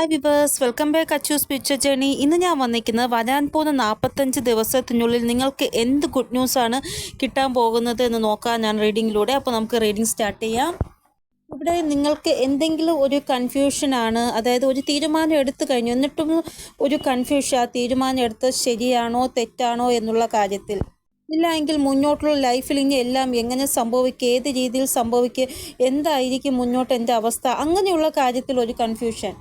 Hi viewers welcome back Achu picture journey ഇന്ന് ഞാൻ വന്നിരിക്കുന്നത് വരാൻ പോകുന്ന നാൽപ്പത്തഞ്ച് ദിവസത്തിനുള്ളിൽ നിങ്ങൾക്ക് എന്ത് ഗുഡ് ന്യൂസ് ആണ് കിട്ടാൻ പോകുന്നത് എന്ന് നോക്കാം ഞാൻ റീഡിങ്ങിലൂടെ അപ്പോൾ നമുക്ക് റീഡിങ് സ്റ്റാർട്ട് ചെയ്യാം. ഇവിടെ നിങ്ങൾക്ക് എന്തെങ്കിലും ഒരു കൺഫ്യൂഷനാണ് അതായത് ഒരു തീരുമാനം എടുത്തു കഴിഞ്ഞു. എന്നിട്ടും ഒരു കൺഫ്യൂഷൻ ആ തീരുമാനം എടുത്തത് ശരിയാണോ തെറ്റാണോ എന്നുള്ള കാര്യത്തിൽ. ഇല്ല എങ്കിൽ മുന്നോട്ടുള്ള ലൈഫിൽ ഇനി എല്ലാം എങ്ങനെ സംഭവിക്കുക ഏത് രീതിയിൽ സംഭവിക്കുക എന്തായിരിക്കും മുന്നോട്ട് എന്റെ അവസ്ഥ അങ്ങനെയുള്ള കാര്യത്തിൽ ഒരു കൺഫ്യൂഷൻ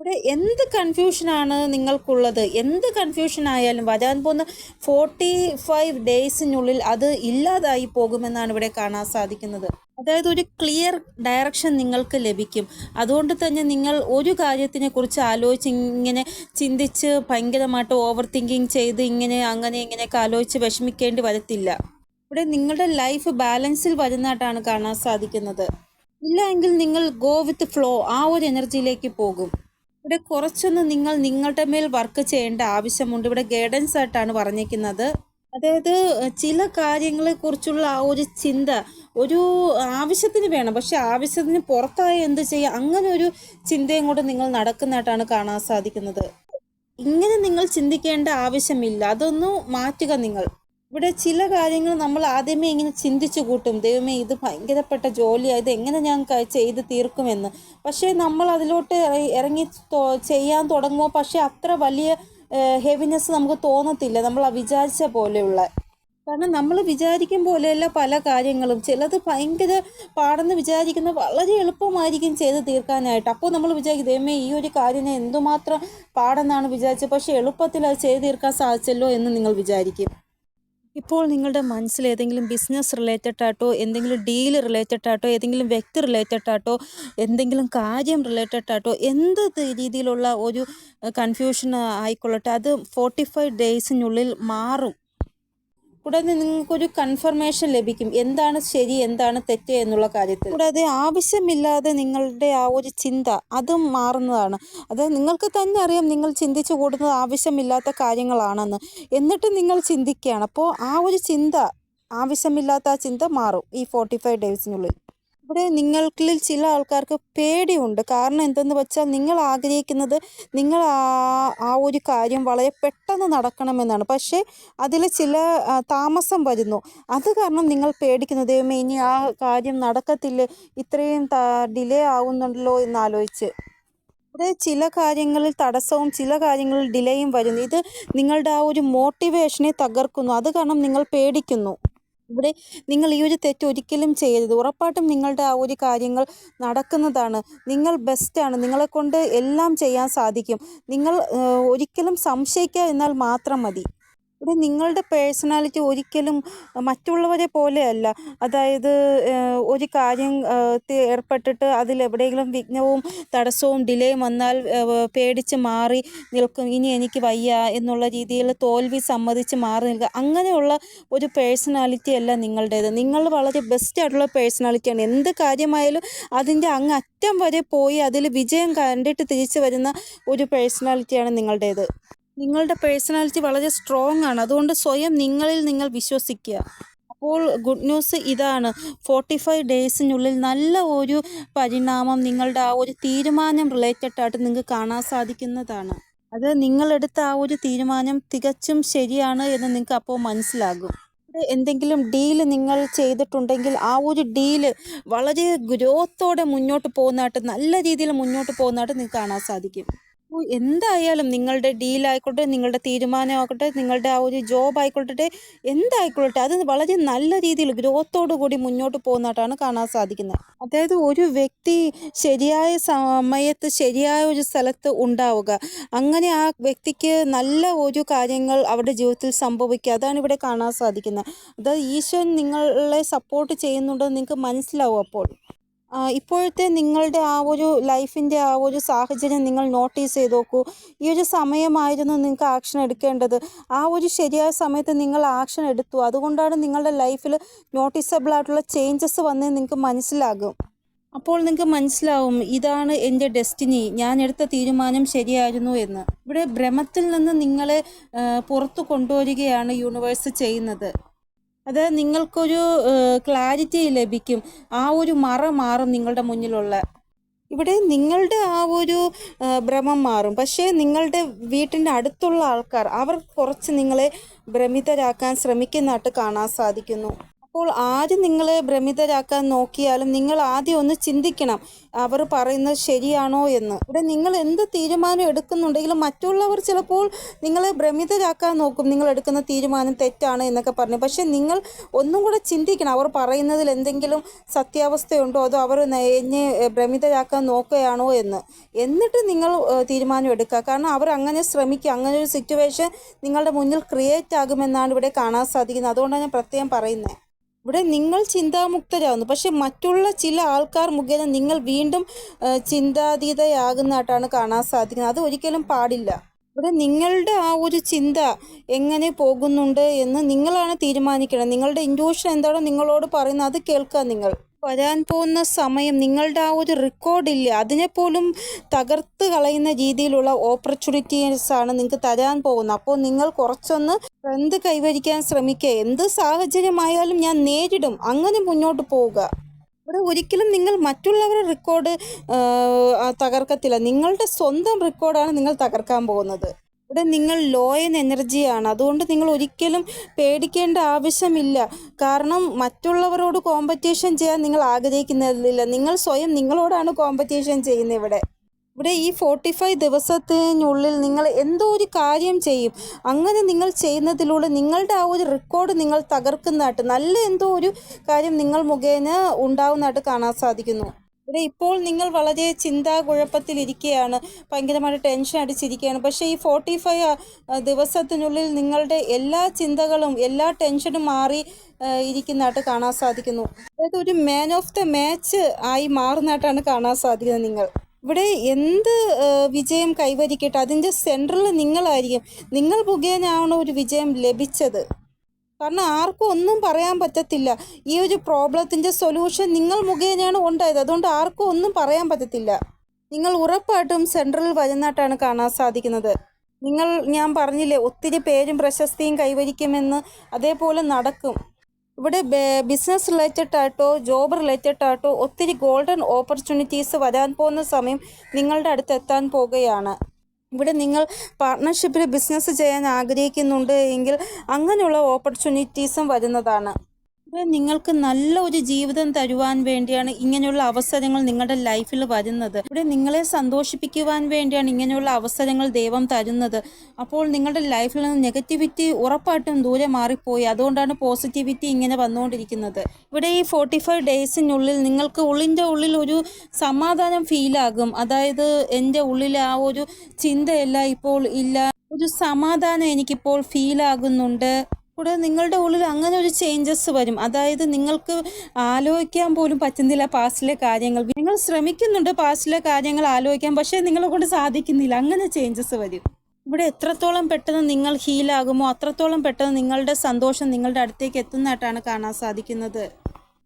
ഇവിടെ എന്ത് കൺഫ്യൂഷനാണ് നിങ്ങൾക്കുള്ളത്? എന്ത് കൺഫ്യൂഷൻ ആയാലും വരാൻ പോകുന്ന ഫോർട്ടി ഫൈവ് ഡേയ്സിനുള്ളിൽ അത് ഇല്ലാതായി പോകുമെന്നാണ് ഇവിടെ കാണാൻ സാധിക്കുന്നത്. അതായത് ഒരു ക്ലിയർ ഡയറക്ഷൻ നിങ്ങൾക്ക് ലഭിക്കും. അതുകൊണ്ട് തന്നെ നിങ്ങൾ ഒരു കാര്യത്തിനെ കുറിച്ച് ആലോചിച്ച് ഇങ്ങനെ ചിന്തിച്ച് ഭയങ്കരമായിട്ട് ഓവർ തിങ്കിങ് ചെയ്ത് ഇങ്ങനെ അങ്ങനെ ഇങ്ങനെയൊക്കെ ആലോചിച്ച് വിഷമിക്കേണ്ടി വരത്തില്ല. ഇവിടെ നിങ്ങളുടെ ലൈഫ് ബാലൻസിൽ വരുന്നതായിട്ടാണ് കാണാൻ സാധിക്കുന്നത്. ഇല്ല എങ്കിൽ നിങ്ങൾ ഗോ വിത്ത് ഫ്ലോ ആ ഒരു എനർജിയിലേക്ക് പോകും. ഇവിടെ കുറച്ചൊന്ന് നിങ്ങൾ നിങ്ങളുടെ മേൽ വർക്ക് ചെയ്യേണ്ട ആവശ്യമുണ്ട്. ഇവിടെ ഗൈഡൻസ് ആയിട്ടാണ് പറഞ്ഞിരിക്കുന്നത്. അതായത് ചില കാര്യങ്ങളെ കുറിച്ചുള്ള ആ ഒരു ചിന്ത ഒരു ആവശ്യത്തിന് വേണം. പക്ഷെ ആവശ്യത്തിന് പുറത്തായി എന്ത് ചെയ്യുക അങ്ങനെ ഒരു ചിന്തയും കൂടെ നിങ്ങൾ നടക്കുന്നതായിട്ടാണ് കാണാൻ സാധിക്കുന്നത്. ഇങ്ങനെ നിങ്ങൾ ചിന്തിക്കേണ്ട ആവശ്യമില്ല. അതൊന്ന് മാറ്റുക നിങ്ങൾ. ഇവിടെ ചില കാര്യങ്ങൾ നമ്മൾ ആദ്യമേ ഇങ്ങനെ ചിന്തിച്ചു കൂട്ടും. ദൈവമേ ഇത് ഭയങ്കരപ്പെട്ട ജോലിയാണ് ഇത് എങ്ങനെ ഞാൻ ചെയ്ത് തീർക്കുമെന്ന്. പക്ഷേ നമ്മൾ അതിലോട്ട് ഇറങ്ങി ചെയ്യാൻ തുടങ്ങുമ്പോൾ പക്ഷേ അത്ര വലിയ ഹെവിനെസ് നമുക്ക് തോന്നത്തില്ല. നമ്മൾ വിചാരിച്ച പോലെയുള്ള. കാരണം നമ്മൾ വിചാരിക്കും പോലെയല്ല പല കാര്യങ്ങളും. ചിലത് ഭയങ്കര പാടെന്ന് വിചാരിക്കുന്ന വളരെ എളുപ്പമായിരിക്കും ചെയ്ത് തീർക്കാനായിട്ട്. അപ്പോൾ നമ്മൾ വിചാരിക്കും ദൈവമേ ഈ ഒരു കാര്യം എന്തുമാത്രം പാടെന്നാണ് വിചാരിച്ചത്. പക്ഷേ എളുപ്പത്തിൽ അത് ചെയ്ത് തീർക്കാൻ സാധിച്ചല്ലോ എന്ന് നിങ്ങൾ വിചാരിക്കും. ഇപ്പോൾ നിങ്ങളുടെ മനസ്സിൽ ഏതെങ്കിലും ബിസിനസ് റിലേറ്റഡ് ആട്ടോ എന്തെങ്കിലും ഡീൽ റിലേറ്റഡ് ആട്ടോ ഏതെങ്കിലും വ്യക്തി റിലേറ്റഡ് ആട്ടോ എന്തെങ്കിലും കാര്യം റിലേറ്റഡ് ആട്ടോ എന്ത് രീതിയിലുള്ള ഒരു കൺഫ്യൂഷൻ ആയിക്കൊള്ളട്ടെ അത് ഫോർട്ടി ഫൈവ് ഡേയ്സിനുള്ളിൽ മാറും. കൂടാതെ നിങ്ങൾക്കൊരു കൺഫർമേഷൻ ലഭിക്കും. എന്താണ് ശരി എന്താണ് തെറ്റ് എന്നുള്ള കാര്യത്തിൽ. കൂടാതെ ആവശ്യമില്ലാതെ നിങ്ങളുടെ ആ ഒരു ചിന്ത അതും മാറുന്നതാണ്. അത് നിങ്ങൾക്ക് തന്നെ അറിയാം നിങ്ങൾ ചിന്തിച്ചു കൂടുന്നത് ആവശ്യമില്ലാത്ത കാര്യങ്ങളാണെന്ന്. എന്നിട്ട് നിങ്ങൾ ചിന്തിക്കുകയാണ്. അപ്പോൾ ആ ഒരു ചിന്ത ആവശ്യമില്ലാത്ത ആ ചിന്ത മാറും ഈ ഫോർട്ടി ഫൈവ് ഡേയ്സിനുള്ളിൽ ഇവിടെ നിങ്ങളിൽ ചില ആൾക്കാർക്ക് പേടിയുണ്ട്. കാരണം എന്തെന്ന് വെച്ചാൽ നിങ്ങൾ ആഗ്രഹിക്കുന്നത് നിങ്ങൾ ആ ഒരു കാര്യം വളരെ പെട്ടെന്ന് നടക്കണമെന്നാണ്. പക്ഷേ അതിൽ ചില താമസം വരുന്നു. അത് കാരണം നിങ്ങൾ പേടിക്കുന്നു. ഇനി ആ കാര്യം നടക്കത്തില്ലേ? ഇത്രയും ഡിലേ ആവുന്നുണ്ടല്ലോ എന്ന് ആലോചിച്ച്. ഇവിടെ ചില കാര്യങ്ങളിൽ തടസ്സവും ചില കാര്യങ്ങളിൽ ഡിലേയും വരുന്നു. ഇത് നിങ്ങളുടെ ആ ഒരു മോട്ടിവേഷനെ തകർക്കുന്നു. അത് കാരണം നിങ്ങൾ പേടിക്കുന്നു. ഇവിടെ നിങ്ങൾ ഈ ഒരു തെറ്റ് ഒരിക്കലും ചെയ്യരുത്. ഉറപ്പായിട്ടും നിങ്ങളുടെ ആ ഒരു കാര്യങ്ങൾ നടക്കുന്നതാണ്. നിങ്ങൾ ബെസ്റ്റാണ് നിങ്ങളെ കൊണ്ട് എല്ലാം ചെയ്യാൻ സാധിക്കും. നിങ്ങൾ ഒരിക്കലും സംശയിക്കുക എന്നാൽ മാത്രം മതി. ഇവിടെ നിങ്ങളുടെ പേഴ്സണാലിറ്റി ഒരിക്കലും മറ്റുള്ളവരെ പോലെയല്ല. അതായത് ഒരു കാര്യം ഏർപ്പെട്ടിട്ട് അതിൽ എവിടെയെങ്കിലും വിഘ്നവും തടസ്സവും ഡിലേയും വന്നാൽ പേടിച്ച് മാറി നിൽക്കും. ഇനി എനിക്ക് വയ്യ എന്നുള്ള രീതിയിൽ തോൽവി സമ്മതിച്ച് മാറി നിൽക്കുക. അങ്ങനെയുള്ള ഒരു പേഴ്സണാലിറ്റി അല്ല നിങ്ങളുടേത്. നിങ്ങൾ വളരെ ബെസ്റ്റ് ആയിട്ടുള്ള പേഴ്സണാലിറ്റിയാണ് എന്ത് കാര്യമായാലും അതിന്റെ അങ്ങ് അറ്റം വരെ പോയി അതിൽ വിജയം കണ്ടിട്ട് തിരിച്ചു വരുന്ന ഒരു പേഴ്സണാലിറ്റിയാണ് നിങ്ങളുടേത്. നിങ്ങളുടെ പേഴ്സണാലിറ്റി വളരെ സ്ട്രോങ് ആണ്. അതുകൊണ്ട് സ്വയം നിങ്ങളിൽ നിങ്ങൾ വിശ്വസിക്കുക. അപ്പോൾ ഗുഡ് ന്യൂസ് ഇതാണ്. ഫോർട്ടി ഫൈവ് ഡേയ്സിനുള്ളിൽ നല്ല ഒരു പരിണാമം നിങ്ങളുടെ ആ ഒരു തീരുമാനം റിലേറ്റഡ് ആയിട്ട് നിങ്ങൾക്ക് കാണാൻ സാധിക്കുന്നതാണ്. അത് നിങ്ങളെടുത്ത ആ ഒരു തീരുമാനം തികച്ചും ശരിയാണ് എന്ന് നിങ്ങൾക്ക് അപ്പോൾ മനസ്സിലാകും. എന്തെങ്കിലും ഡീൽ നിങ്ങൾ ചെയ്തിട്ടുണ്ടെങ്കിൽ ആ ഒരു ഡീൽ വളരെ ഗ്രോത്തോടെ മുന്നോട്ട് പോകുന്നതായിട്ട് നല്ല രീതിയിൽ മുന്നോട്ട് പോകുന്നതായിട്ട് നിങ്ങൾക്ക് കാണാൻ സാധിക്കും. എന്തായാലും നിങ്ങളുടെ ഡീലായിക്കോട്ടെ നിങ്ങളുടെ തീരുമാനമാകട്ടെ നിങ്ങളുടെ ആ ഒരു ജോബ് ആയിക്കോട്ടെ എന്തായിക്കോട്ടെ അത് വളരെ നല്ല രീതിയിൽ ഗ്രോത്തോടു കൂടി മുന്നോട്ട് പോകുന്നതായിട്ടാണ് കാണാൻ സാധിക്കുന്നത്. അതായത് ഒരു വ്യക്തി ശരിയായ സമയത്ത് ശരിയായ ഒരു സ്ഥലത്ത് ഉണ്ടാവുക അങ്ങനെ ആ വ്യക്തിക്ക് നല്ല ഒരു കാര്യങ്ങൾ അവരുടെ ജീവിതത്തിൽ സംഭവിക്കുക അതാണ് ഇവിടെ കാണാൻ സാധിക്കുന്നത്. അതായത് ഈശ്വരൻ നിങ്ങളെ സപ്പോർട്ട് ചെയ്യുന്നുണ്ടെന്ന് നിങ്ങൾക്ക് മനസ്സിലാവും അപ്പോൾ. ഇപ്പോഴത്തെ നിങ്ങളുടെ ആ ഒരു ലൈഫിന്റെ ആ ഒരു സാഹചര്യം നിങ്ങൾ നോട്ടീസ് ചെയ്ത് നോക്കൂ. ഈ ഒരു സമയമായിരുന്നു നിങ്ങൾക്ക് ആക്ഷൻ എടുക്കേണ്ടത്. ആ ഒരു ശരിയായ സമയത്ത് നിങ്ങൾ ആക്ഷൻ എടുത്തു. അതുകൊണ്ടാണ് നിങ്ങളുടെ ലൈഫിൽ നോട്ടീസബിൾ ആയിട്ടുള്ള ചേഞ്ചസ് വന്ന് നിങ്ങൾക്ക് മനസ്സിലാകും. അപ്പോൾ നിങ്ങൾക്ക് മനസ്സിലാവും ഇതാണ് എന്റെ ഡെസ്റ്റിനി. ഞാൻ എടുത്ത തീരുമാനം ശരിയായിരുന്നു എന്ന്. ഇവിടെ ഭ്രമത്തിൽ നിന്ന് നിങ്ങളെ പുറത്തു കൊണ്ടുവരികയാണ് യൂണിവേഴ്സ് ചെയ്യുന്നത്. അത് നിങ്ങൾക്കൊരു ക്ലാരിറ്റി ലഭിക്കും. ആ ഒരു മറ മാറും നിങ്ങളുടെ മുന്നിലുള്ള. ഇവിടെ നിങ്ങളുടെ ആ ഒരു ഭ്രമം മാറും. പക്ഷേ നിങ്ങളുടെ വീട്ടിന്റെ അടുത്തുള്ള ആൾക്കാർ അവർ കുറച്ച് നിങ്ങളെ ഭ്രമിതരാക്കാൻ ശ്രമിക്കുന്നതായിട്ട് കാണാൻ സാധിക്കുന്നു. അപ്പോൾ ആരും നിങ്ങളെ ഭ്രമിതരാക്കാൻ നോക്കിയാലും നിങ്ങൾ ആദ്യം ഒന്ന് ചിന്തിക്കണം. അവർ പറയുന്നത് ശരിയാണോ എന്ന്. ഇവിടെ നിങ്ങൾ എന്ത് തീരുമാനം എടുക്കുന്നുണ്ടെങ്കിലും മറ്റുള്ളവർ ചിലപ്പോൾ നിങ്ങളെ ഭ്രമിതരാക്കാൻ നോക്കും. നിങ്ങൾ എടുക്കുന്ന തീരുമാനം തെറ്റാണ് എന്നൊക്കെ പറഞ്ഞു. പക്ഷേ നിങ്ങൾ ഒന്നും കൂടെ ചിന്തിക്കണം. അവർ പറയുന്നതിൽ എന്തെങ്കിലും സത്യാവസ്ഥയുണ്ടോ? അതോ അവർ എന്നെ ഭ്രമിതരാക്കാൻ നോക്കുകയാണോ എന്ന്. എന്നിട്ട് നിങ്ങൾ തീരുമാനം എടുക്കുക. കാരണം അവർ അങ്ങനെ ശ്രമിക്കുക അങ്ങനെ ഒരു സിറ്റുവേഷൻ നിങ്ങളുടെ മുന്നിൽ ക്രിയേറ്റ് ആകുമെന്നാണ് ഇവിടെ കാണാൻ സാധിക്കുന്നത്. അതുകൊണ്ടാണ് ഞാൻ പ്രത്യേകം പറയുന്നത് ഇവിടെ നിങ്ങൾ ചിന്താമുക്തരാകുന്നു. പക്ഷെ മറ്റുള്ള ചില ആൾക്കാർ മുഖേന നിങ്ങൾ വീണ്ടും ചിന്താതീതയാകുന്നതായിട്ടാണ് കാണാൻ സാധിക്കുന്നത്. അത് ഒരിക്കലും പാടില്ല. ഇവിടെ നിങ്ങളുടെ ആ ഒരു ചിന്ത എങ്ങനെ പോകുന്നുണ്ട് എന്ന് നിങ്ങളാണ് തീരുമാനിക്കണം നിങ്ങളുടെ ഇൻഡ്യൂഷൻ എന്താണോ നിങ്ങളോട് പറയുന്നത് അത് കേൾക്കുക നിങ്ങൾ. വരാൻ പോകുന്ന സമയം നിങ്ങളുടെ ആ ഒരു റെക്കോർഡില്ല അതിനെപ്പോലും തകർത്ത് കളയുന്ന രീതിയിലുള്ള ഓപ്പർച്യൂണിറ്റീസ് ആണ് നിങ്ങൾക്ക് തരാൻ പോകുന്നത്. അപ്പോൾ നിങ്ങൾ കുറച്ചൊന്ന് എന്ത് കൈവരിക്കാൻ ശ്രമിക്കുക. എന്ത് സാഹചര്യമായാലും ഞാൻ നേരിടും. അങ്ങനെ മുന്നോട്ട് പോവുക. ഇവിടെ ഒരിക്കലും നിങ്ങൾ മറ്റുള്ളവരുടെ റെക്കോർഡ് തകർക്കത്തില്ല. നിങ്ങളുടെ സ്വന്തം റെക്കോർഡാണ് നിങ്ങൾ തകർക്കാൻ പോകുന്നത്. ഇവിടെ നിങ്ങൾ ലോയൻ എനർജിയാണ് അതുകൊണ്ട് നിങ്ങൾ ഒരിക്കലും പേടിക്കേണ്ട ആവശ്യമില്ല. കാരണം മറ്റുള്ളവരോട് കോമ്പറ്റീഷൻ ചെയ്യാൻ നിങ്ങൾ ആഗ്രഹിക്കുന്നില്ല. നിങ്ങൾ സ്വയം നിങ്ങളോടാണ് കോമ്പറ്റീഷൻ ചെയ്യുന്നത് ഇവിടെ. ഇവിടെ ഈ ഫോർട്ടി ഫൈവ് ദിവസത്തിനുള്ളിൽ നിങ്ങൾ എന്തോ ഒരു കാര്യം ചെയ്യും. അങ്ങനെ നിങ്ങൾ ചെയ്യുന്നതിലൂടെ നിങ്ങളുടെ ആ ഒരു റെക്കോർഡ് നിങ്ങൾ തകർക്കുന്നതായിട്ട് നല്ല എന്തോ ഒരു കാര്യം നിങ്ങൾ മുഖേന ഉണ്ടാവുന്നതായിട്ട് കാണാൻ സാധിക്കുന്നു. ഇവിടെ ഇപ്പോൾ നിങ്ങൾ വളരെ ചിന്താകുഴപ്പത്തിലിരിക്കുകയാണ്. ഭയങ്കരമായിട്ട് ടെൻഷൻ അടിച്ചിരിക്കുകയാണ്. പക്ഷേ ഈ ഫോർട്ടി ഫൈവ് ദിവസത്തിനുള്ളിൽ നിങ്ങളുടെ എല്ലാ ചിന്തകളും എല്ലാ ടെൻഷനും മാറി ഇരിക്കുന്നതായിട്ട് കാണാൻ സാധിക്കുന്നു. അതായത് ഒരു മാൻ ഓഫ് ദ മാച്ച് ആയി മാറുന്നതായിട്ടാണ് കാണാൻ സാധിക്കുന്നത് നിങ്ങൾ. ഇവിടെ എന്ത് വിജയം കൈവരിക്കട്ടെ? അതിന്റെ സെൻട്രൽ നിങ്ങളായിരിക്കും. നിങ്ങൾ മുഖേനയാണ് ഒരു വിജയം ലഭിച്ചത്? കാരണം ആർക്കും ഒന്നും പറയാൻ പറ്റത്തില്ല. ഈ ഒരു പ്രോബ്ലത്തിന്റെ സൊല്യൂഷൻ നിങ്ങൾ മുഖേനയാണ് ഉണ്ടായത്. അതുകൊണ്ട് ആർക്കും ഒന്നും പറയാൻ പറ്റത്തില്ല. നിങ്ങൾ ഉറപ്പായിട്ടും സെൻട്രൽ വരുന്നതായിട്ടാണ് കാണാൻ സാധിക്കുന്നത്. നിങ്ങൾ ഞാൻ പറഞ്ഞില്ലേ ഒത്തിരി പേരും പ്രശസ്തിയും കൈവരിക്കുമെന്ന് അതേപോലെ നടക്കും. ഇവിടെ ബിസിനസ് റിലേറ്റഡ് ആയിട്ടോ ജോബ് റിലേറ്റഡ് ആയിട്ടോ ഒത്തിരി ഗോൾഡൻ ഓപ്പർച്യൂണിറ്റീസ് വരാൻ പോകുന്ന സമയം നിങ്ങളുടെ അടുത്ത് എത്താൻ പോകുകയാണ്. ഇവിടെ നിങ്ങൾ പാർട്ട്ണർഷിപ്പിൽ ബിസിനസ് ചെയ്യാൻ ആഗ്രഹിക്കുന്നുണ്ട് എങ്കിൽ അങ്ങനെയുള്ള ഓപ്പർച്യൂണിറ്റീസും വരുന്നതാണ്. നിങ്ങൾക്ക് നല്ല ഒരു ജീവിതം തരുവാൻ വേണ്ടിയാണ് ഇങ്ങനെയുള്ള അവസരങ്ങൾ നിങ്ങളുടെ ലൈഫിൽ വരുന്നത്. ഇവിടെ നിങ്ങളെ സന്തോഷിപ്പിക്കുവാൻ വേണ്ടിയാണ് ഇങ്ങനെയുള്ള അവസരങ്ങൾ ദൈവം തരുന്നത്. അപ്പോൾ നിങ്ങളുടെ ലൈഫിൽ നിന്ന് നെഗറ്റിവിറ്റി ഉറപ്പായിട്ടും ദൂരെ മാറിപ്പോയി. അതുകൊണ്ടാണ് പോസിറ്റിവിറ്റി ഇങ്ങനെ വന്നുകൊണ്ടിരിക്കുന്നത്. ഇവിടെ ഈ ഫോർട്ടി ഫൈവ് ഡേയ്സിനുള്ളിൽ നിങ്ങൾക്ക് ഉള്ളിന്റെ ഉള്ളിൽ ഒരു സമാധാനം ഫീലാകും അതായത് എന്റെ ഉള്ളിൽ ആ ഒരു ചിന്തയല്ല ഇപ്പോൾ ഇല്ല. ഒരു സമാധാനം എനിക്കിപ്പോൾ ഫീലാകുന്നുണ്ട് കൂടെ നിങ്ങളുടെ ഉള്ളിൽ അങ്ങനെ ഒരു ചേഞ്ചസ് വരും. അതായത് നിങ്ങൾക്ക് ആലോചിക്കാൻ പോലും പറ്റുന്നില്ല പാസ്റ്റിലെ കാര്യങ്ങൾ. നിങ്ങൾ ശ്രമിക്കുന്നുണ്ട് പാസ്റ്റിലെ കാര്യങ്ങൾ ആലോചിക്കാൻ പക്ഷേ നിങ്ങളെ കൊണ്ട് സാധിക്കുന്നില്ല. അങ്ങനെ ചേഞ്ചസ് വരും. ഇവിടെ എത്രത്തോളം പെട്ടെന്ന് നിങ്ങൾ ഹീലാകുമോ അത്രത്തോളം പെട്ടെന്ന് നിങ്ങളുടെ സന്തോഷം നിങ്ങളുടെ അടുത്തേക്ക് എത്തുന്നതായിട്ടാണ് കാണാൻ സാധിക്കുന്നത്.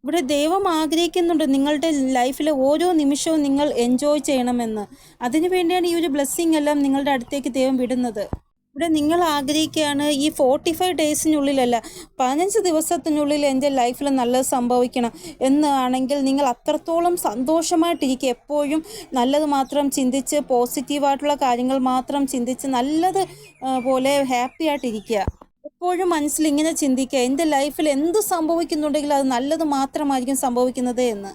ഇവിടെ ദൈവം ആഗ്രഹിക്കുന്നുണ്ട് നിങ്ങളുടെ ലൈഫിലെ ഓരോ നിമിഷവും നിങ്ങൾ എൻജോയ് ചെയ്യണമെന്ന്. അതിനു വേണ്ടിയാണ് ഈ ഒരു ബ്ലെസ്സിങ് എല്ലാം നിങ്ങളുടെ അടുത്തേക്ക് ദൈവം വിടുന്നത്. ഇവിടെ നിങ്ങൾ ആഗ്രഹിക്കുകയാണ് ഈ ഫോർട്ടി ഫൈവ് ഡേയ്സിനുള്ളിലല്ല പതിനഞ്ച് ദിവസത്തിനുള്ളിൽ എന്റെ ലൈഫിൽ നല്ലത് സംഭവിക്കണം എന്നാണെങ്കിൽ നിങ്ങൾ അത്രത്തോളം സന്തോഷമായിട്ടിരിക്കുക. എപ്പോഴും നല്ലത് മാത്രം ചിന്തിച്ച് പോസിറ്റീവായിട്ടുള്ള കാര്യങ്ങൾ മാത്രം ചിന്തിച്ച് നല്ലത് പോലെ ഹാപ്പി ആയിട്ടിരിക്കുക. എപ്പോഴും മനസ്സിൽ ഇങ്ങനെ ചിന്തിക്കുക എന്റെ ലൈഫിൽ എന്ത് സംഭവിക്കുന്നുണ്ടെങ്കിലും അത് നല്ലത് മാത്രമായിരിക്കും സംഭവിക്കുന്നത് എന്ന്.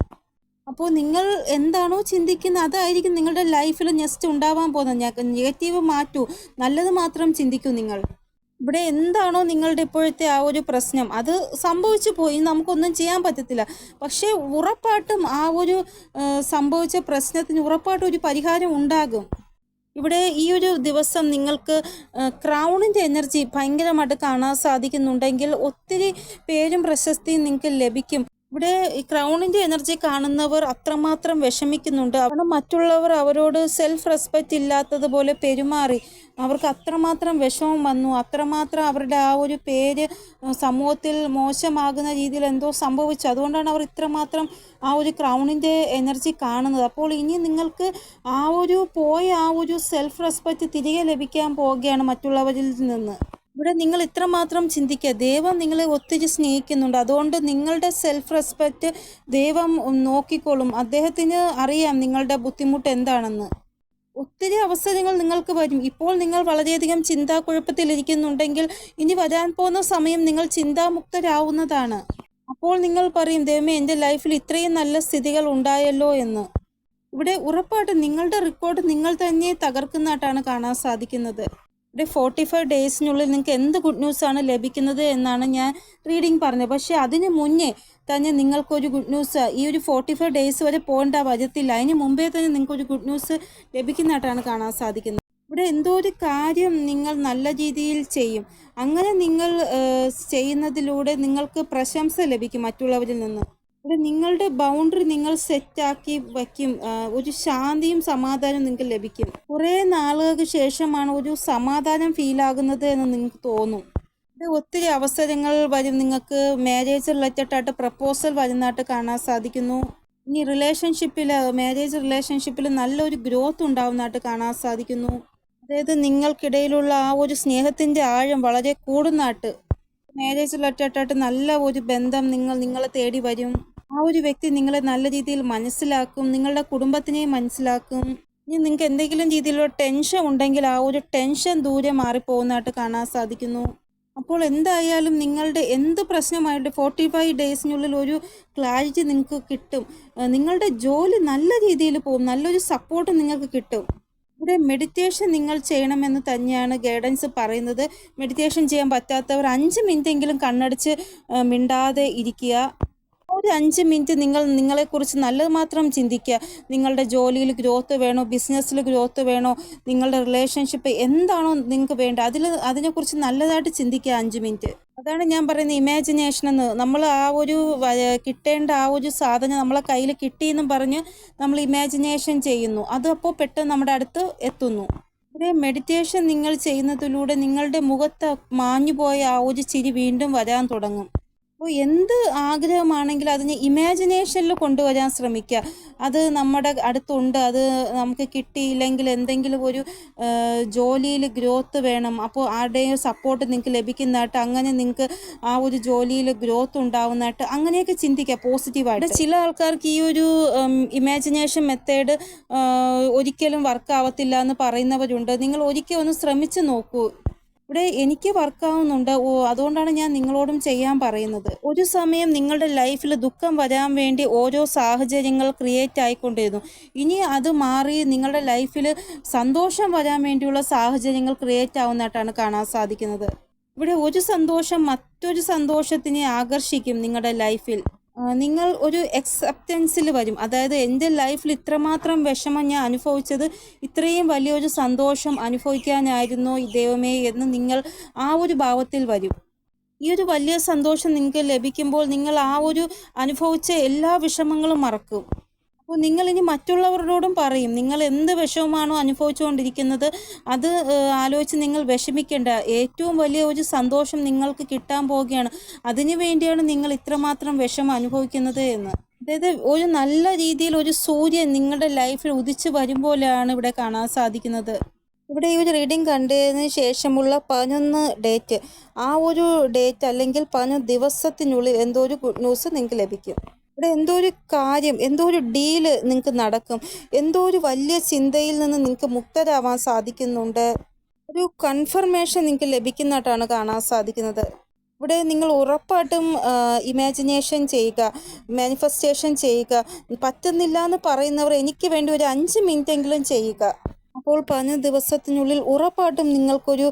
അപ്പോൾ നിങ്ങൾ എന്താണോ ചിന്തിക്കുന്നത് അതായിരിക്കും നിങ്ങളുടെ ലൈഫിൽ നെക്സ്റ്റ് ഉണ്ടാവാൻ പോകുന്നത്. നെഗറ്റീവ് മാറ്റൂ. നല്ലത് മാത്രം ചിന്തിക്കൂ നിങ്ങൾ. ഇവിടെ എന്താണോ നിങ്ങളുടെ ഇപ്പോഴത്തെ ആ ഒരു പ്രശ്നം. അത് സംഭവിച്ചു പോയി. നമുക്കൊന്നും ചെയ്യാൻ പറ്റത്തില്ല. പക്ഷേ ഉറപ്പായിട്ടും ആ ഒരു സംഭവിച്ച പ്രശ്നത്തിന് ഉറപ്പായിട്ടും ഒരു പരിഹാരം ഉണ്ടാകും. ഇവിടെ ഈ ഒരു ദിവസം നിങ്ങൾക്ക് ക്രൗണിന്റെ എനർജി ഭയങ്കരമായിട്ട് കാണാൻ സാധിക്കുന്നുണ്ടെങ്കിൽ ഒത്തിരി പേരും പ്രശസ്തിയും നിങ്ങൾക്ക് ലഭിക്കും. ഇവിടെ ഈ ക്രൗണിന്റെ എനർജി കാണുന്നവർ അത്രമാത്രം വിഷമിക്കുന്നുണ്ട്. അവിടെ മറ്റുള്ളവർ അവരോട് സെൽഫ് റെസ്പെക്റ്റ് ഇല്ലാത്തതുപോലെ പെരുമാറി അവർക്ക് അത്രമാത്രം വിഷമം വന്നു. അത്രമാത്രം അവരുടെ ആ ഒരു പേര് സമൂഹത്തിൽ മോശമാകുന്ന രീതിയിൽ എന്തോ സംഭവിച്ചു. അതുകൊണ്ടാണ് അവർ ഇത്രമാത്രം ആ ഒരു ക്രൗണിന്റെ എനർജി കാണുന്നത്. അപ്പോൾ ഇനി നിങ്ങൾക്ക് ആ ഒരു പോയ ആ ഒരു സെൽഫ് റെസ്പെക്റ്റ് തിരികെ ലഭിക്കാൻ പോവുകയാണ് മറ്റുള്ളവരിൽ നിന്ന്. ഇവിടെ നിങ്ങൾ ഇത്രമാത്രം ചിന്തിക്കുക. ദൈവം നിങ്ങളെ ഒത്തിരി സ്നേഹിക്കുന്നുണ്ട്. അതുകൊണ്ട് നിങ്ങളുടെ സെൽഫ് റെസ്പെക്റ്റ് ദൈവം നോക്കിക്കോളും. അദ്ദേഹത്തിന് അറിയാം നിങ്ങളുടെ ബുദ്ധിമുട്ട് എന്താണെന്ന്. ഒത്തിരി അവസരങ്ങൾ നിങ്ങൾക്ക് വരും. ഇപ്പോൾ നിങ്ങൾ വളരെയധികം ചിന്താക്കുഴപ്പത്തിലിരിക്കുന്നുണ്ടെങ്കിൽ ഇനി വരാൻ പോകുന്ന സമയം നിങ്ങൾ ചിന്താമുക്തരാവുന്നതാണ്. അപ്പോൾ നിങ്ങൾ പറയും ദൈവമേ എന്റെ ലൈഫിൽ ഇത്രയും നല്ല സ്ഥിതികൾ ഉണ്ടായല്ലോ എന്ന്. ഇവിടെ ഉറപ്പായിട്ടും നിങ്ങളുടെ റെക്കോർഡ് നിങ്ങൾ തന്നെ തകർക്കുന്നതായിട്ടാണ് കാണാൻ സാധിക്കുന്നത്. ഇവിടെ ഫോർട്ടി ഫൈവ് ഡേയ്സിനുള്ളിൽ നിങ്ങൾക്ക് എന്ത് ഗുഡ് ന്യൂസ് ആണ് ലഭിക്കുന്നത് എന്നാണ് ഞാൻ റീഡിംഗ് പറഞ്ഞത്. പക്ഷേ അതിന് മുന്നേ തന്നെ നിങ്ങൾക്കൊരു ഗുഡ് ന്യൂസ് ഈ ഒരു ഫോർട്ടി ഫൈവ് ഡേയ്സ് വരെ പോകേണ്ട വരത്തില്ല. അതിന് മുമ്പേ തന്നെ നിങ്ങൾക്കൊരു ഗുഡ് ന്യൂസ് ലഭിക്കുന്നതായിട്ടാണ് കാണാൻ സാധിക്കുന്നത്. ഇവിടെ എന്തോ ഒരു കാര്യം നിങ്ങൾ നല്ല രീതിയിൽ ചെയ്യും. അങ്ങനെ നിങ്ങൾ ചെയ്യുന്നതിലൂടെ നിങ്ങൾക്ക് പ്രശംസ ലഭിക്കും മറ്റുള്ളവരിൽ നിന്ന്. ഇവിടെ നിങ്ങളുടെ ബൗണ്ടറി നിങ്ങൾ സെറ്റാക്കി വയ്ക്കും. ഒരു ശാന്തിയും സമാധാനവും നിങ്ങൾക്ക് ലഭിക്കും. കുറേ നാളുകൾക്ക് ശേഷമാണ് ഒരു സമാധാനം ഫീൽ ആകുന്നത് എന്ന് നിങ്ങൾക്ക് തോന്നും. ഇവിടെ ഒത്തിരി അവസരങ്ങൾ വരും. നിങ്ങൾക്ക് മാരേജ് റിലേറ്റഡ് ആയിട്ട് പ്രപ്പോസൽ വരുന്നതായിട്ട് കാണാൻ സാധിക്കുന്നു. ഇനി റിലേഷൻഷിപ്പിൽ മാരേജ് റിലേഷൻഷിപ്പിൽ നല്ലൊരു ഗ്രോത്ത് ഉണ്ടാവുന്നതായിട്ട് കാണാൻ സാധിക്കുന്നു. അതായത് നിങ്ങൾക്കിടയിലുള്ള ആ ഒരു സ്നേഹത്തിന്റെ ആഴം വളരെ കൂടുന്നതായിട്ട് മാരേജ് റിലേറ്റഡ് ആയിട്ട് നല്ല ഒരു ബന്ധം നിങ്ങൾ നിങ്ങളെ തേടി വരും. ആ ഒരു വ്യക്തി നിങ്ങളെ നല്ല രീതിയിൽ മനസ്സിലാക്കും നിങ്ങളുടെ കുടുംബത്തിനെ മനസ്സിലാക്കും. ഇനി നിങ്ങൾക്ക് എന്തെങ്കിലും രീതിയിലുള്ള ടെൻഷൻ ഉണ്ടെങ്കിൽ ആ ഒരു ടെൻഷൻ ദൂരെ മാറിപ്പോകുന്നതായിട്ട് കാണാൻ സാധിക്കുന്നു. അപ്പോൾ എന്തായാലും നിങ്ങളുടെ എന്ത് പ്രശ്നമായിട്ട് ഫോർട്ടി ഫൈവ് ഡേയ്സിനുള്ളിൽ ഒരു ക്ലാരിറ്റി നിങ്ങൾക്ക് കിട്ടും. നിങ്ങളുടെ ജോലി നല്ല രീതിയിൽ പോകും നല്ലൊരു സപ്പോർട്ട് നിങ്ങൾക്ക് കിട്ടും. ഇവിടെ മെഡിറ്റേഷൻ നിങ്ങൾ ചെയ്യണമെന്ന് തന്നെയാണ് ഗൈഡൻസ് പറയുന്നത്. മെഡിറ്റേഷൻ ചെയ്യാൻ പറ്റാത്തവർ അഞ്ച് മിനിറ്റെങ്കിലും കണ്ണടച്ച് കണ്ണടിച്ച് മിണ്ടാതെ ഇരിക്കുക. ഒരു അഞ്ച് മിനിറ്റ് നിങ്ങൾ നിങ്ങളെക്കുറിച്ച് നല്ലത് മാത്രം ചിന്തിക്കുക. നിങ്ങളുടെ ജോലിയിൽ ഗ്രോത്ത് വേണോ? ബിസിനസ്സിൽ ഗ്രോത്ത് വേണോ? നിങ്ങളുടെ റിലേഷൻഷിപ്പ് എന്താണോ നിങ്ങൾക്ക് വേണ്ടത്? അതിൽ അതിനെക്കുറിച്ച് നല്ലതായിട്ട് ചിന്തിക്കുക അഞ്ച് മിനിറ്റ്. അതാണ് ഞാൻ പറയുന്നത് ഇമാജിനേഷൻ എന്ന്. നമ്മൾ ആ ഒരു കിട്ടേണ്ട ആ ഒരു സാധനം നമ്മളെ കയ്യിൽ കിട്ടിയെന്നും പറഞ്ഞ് നമ്മൾ ഇമാജിനേഷൻ ചെയ്യുന്നു. അത് അപ്പോൾ പെട്ടെന്ന് നമ്മുടെ അടുത്ത് എത്തുന്നു. ഇവിടെ മെഡിറ്റേഷൻ നിങ്ങൾ ചെയ്യുന്നതിലൂടെ നിങ്ങളുടെ മുഖത്ത് മാഞ്ഞുപോയ ആ ഒരു ചിരി വീണ്ടും വരാൻ തുടങ്ങും. അപ്പോൾ എന്ത് ആഗ്രഹമാണെങ്കിലും അതിനെ ഇമാജിനേഷനിൽ കൊണ്ടുവരാൻ ശ്രമിക്കുക. അത് നമ്മുടെ അടുത്തുണ്ട്. അത് നമുക്ക് കിട്ടിയില്ലെങ്കിൽ എന്തെങ്കിലും ഒരു ജോലിയിൽ ഗ്രോത്ത് വേണം. അപ്പോൾ ആരുടെയും സപ്പോർട്ട് നിങ്ങൾക്ക് ലഭിക്കുന്നതായിട്ട് അങ്ങനെ നിങ്ങൾക്ക് ആ ഒരു ജോലിയിൽ ഗ്രോത്ത് ഉണ്ടാവുന്നതായിട്ട് അങ്ങനെയൊക്കെ ചിന്തിക്കുക പോസിറ്റീവായിട്ട് ചില ആൾക്കാർക്ക് ഈ ഒരു ഇമാജിനേഷൻ മെത്തേഡ് ഒരിക്കലും വർക്ക് ആവത്തില്ല എന്ന് പറയുന്നവരുണ്ട്. നിങ്ങൾ ഒരിക്കൽ ഒന്ന് ശ്രമിച്ചു നോക്കൂ. ഇവിടെ എനിക്ക് വർക്കാവുന്നുണ്ട് ഓ അതുകൊണ്ടാണ് ഞാൻ നിങ്ങളോടും ചെയ്യാൻ പറയുന്നത്. ഒരു സമയം നിങ്ങളുടെ ലൈഫിൽ ദുഃഖം വരാൻ വേണ്ടി ഓരോ സാഹചര്യങ്ങൾ ക്രിയേറ്റ് ആയിക്കൊണ്ടിരുന്നു. ഇനി അത് മാറി നിങ്ങളുടെ ലൈഫിൽ സന്തോഷം വരാൻ വേണ്ടിയുള്ള സാഹചര്യങ്ങൾ ക്രിയേറ്റ് ആവുന്നതായിട്ടാണ് കാണാൻ സാധിക്കുന്നത്. ഇവിടെ ഒരു സന്തോഷം മറ്റൊരു സന്തോഷത്തിനെ ആകർഷിക്കും നിങ്ങളുടെ ലൈഫിൽ നിങ്ങൾ ഒരു എക്സെപ്റ്റൻസിൽ വരും. അതായത് എന്റെ ലൈഫിൽ ഇത്രമാത്രം വിഷമം ഞാൻ അനുഭവിച്ചത് ഇത്രയും വലിയൊരു സന്തോഷം അനുഭവിക്കാനായിരുന്നു ദൈവമേ എന്ന് നിങ്ങൾ ആ ഒരു ഭാവത്തിൽ വരും. ഈ ഒരു വലിയ സന്തോഷം നിങ്ങൾക്ക് ലഭിക്കുമ്പോൾ നിങ്ങൾ ആ ഒരു അനുഭവിച്ച എല്ലാ വിഷമങ്ങളും മറക്കും. അപ്പോൾ നിങ്ങൾ ഇനി മറ്റുള്ളവരോടും പറയും. നിങ്ങൾ എന്ത് വിഷമമാണോ അനുഭവിച്ചുകൊണ്ടിരിക്കുന്നത് അത് ആലോചിച്ച് നിങ്ങൾ വിഷമിക്കേണ്ട. ഏറ്റവും വലിയ ഒരു സന്തോഷം നിങ്ങൾക്ക് കിട്ടാൻ പോവുകയാണ്. അതിനു വേണ്ടിയാണ് നിങ്ങൾ ഇത്രമാത്രം വിഷമം അനുഭവിക്കുന്നത് എന്ന്. അതായത് ഒരു നല്ല രീതിയിൽ ഒരു സൂര്യൻ നിങ്ങളുടെ ലൈഫിൽ ഉദിച്ചു വരുമ്പോലെയാണ് ഇവിടെ കാണാൻ സാധിക്കുന്നത്. ഇവിടെ ഈ ഒരു റീഡിംഗ് കണ്ടതിന് ശേഷമുള്ള പതിനൊന്ന് ഡേറ്റ്. ആ ഒരു ഡേറ്റ് അല്ലെങ്കിൽ പതിനൊന്ന് ദിവസത്തിനുള്ളിൽ എന്തോ ഒരു ഗുഡ് ന്യൂസ് നിങ്ങൾക്ക് ലഭിക്കും. ഇവിടെ എന്തോ ഒരു കാര്യം എന്തോ ഒരു ഡീൽ നിങ്ങൾക്ക് നടക്കും എന്തോ ഒരു വലിയ ചിന്തയിൽ നിന്ന് നിങ്ങൾക്ക് മുക്തരാവാൻ സാധിക്കുന്നുണ്ട്. ഒരു കൺഫർമേഷൻ നിങ്ങൾക്ക് ലഭിക്കുന്നതായിട്ടാണ് കാണാൻ സാധിക്കുന്നത്. ഇവിടെ നിങ്ങൾ ഉറപ്പായിട്ടും ഇമാജിനേഷൻ ചെയ്യുക മാനിഫെസ്റ്റേഷൻ ചെയ്യുക പറ്റുന്നില്ല എന്ന് പറയുന്നവർ എനിക്ക് വേണ്ടി ഒരു അഞ്ച് മിനിറ്റെങ്കിലും ചെയ്യുക. അപ്പോൾ പറഞ്ഞ ദിവസത്തിനുള്ളിൽ ഉറപ്പായിട്ടും നിങ്ങൾക്കൊരു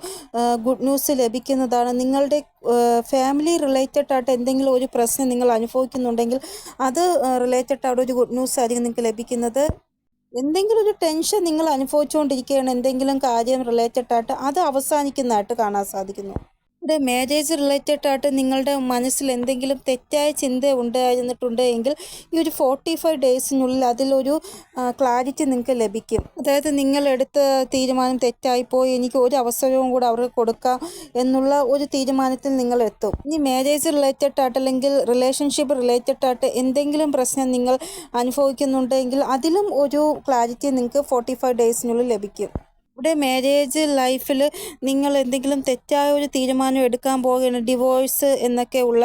ഗുഡ് ന്യൂസ് ലഭിക്കുന്നതാണ്. നിങ്ങളുടെ ഫാമിലി റിലേറ്റഡ് ആയിട്ട് എന്തെങ്കിലും ഒരു പ്രശ്നം നിങ്ങൾ അനുഭവിക്കുന്നുണ്ടെങ്കിൽ അത് റിലേറ്റഡ് ആയിട്ട് ഒരു ഗുഡ് ന്യൂസ് ആയിരിക്കും നിങ്ങൾക്ക് ലഭിക്കുന്നത്. എന്തെങ്കിലും ഒരു ടെൻഷൻ നിങ്ങൾ അനുഭവിച്ചുകൊണ്ടിരിക്കുകയാണ് എന്തെങ്കിലും കാര്യം റിലേറ്റഡ് ആയിട്ട് അത് അവസാനിക്കുന്നതായിട്ട് കാണാൻ സാധിക്കുന്നു. ഇവിടെ മാരേജ് റിലേറ്റഡ് ആയിട്ട് നിങ്ങളുടെ മനസ്സിൽ എന്തെങ്കിലും തെറ്റായ ചിന്ത ഉണ്ടായിരുന്നിട്ടുണ്ട് എങ്കിൽ ഈ ഒരു ഫോർട്ടി ഫൈവ് ഡേയ്സിനുള്ളിൽ അതിലൊരു ക്ലാരിറ്റി നിങ്ങൾക്ക് ലഭിക്കും. അതായത് നിങ്ങൾ എടുത്ത തീരുമാനം തെറ്റായിപ്പോയി എനിക്ക് ഒരു അവസരവും കൂടെ അവർക്ക് കൊടുക്കാം എന്നുള്ള ഒരു തീരുമാനത്തിൽ നിങ്ങൾ എത്തും ഇനി മാരേജ് റിലേറ്റഡ് ആയിട്ട് അല്ലെങ്കിൽ റിലേഷൻഷിപ്പ് റിലേറ്റഡ് ആയിട്ട് എന്തെങ്കിലും പ്രശ്നം നിങ്ങൾ അനുഭവിക്കുന്നുണ്ടെങ്കിൽ അതിലും ഒരു ക്ലാരിറ്റി നിങ്ങൾക്ക് ഫോർട്ടി ഫൈവ് ഡേയ്സിനുള്ളിൽ ലഭിക്കും. ഇവിടെ മാരേജ് ലൈഫിൽ നിങ്ങൾ എന്തെങ്കിലും തെറ്റായ ഒരു തീരുമാനം എടുക്കാൻ പോകുകയാണ് ഡിവോഴ്സ് എന്നൊക്കെ ഉള്ള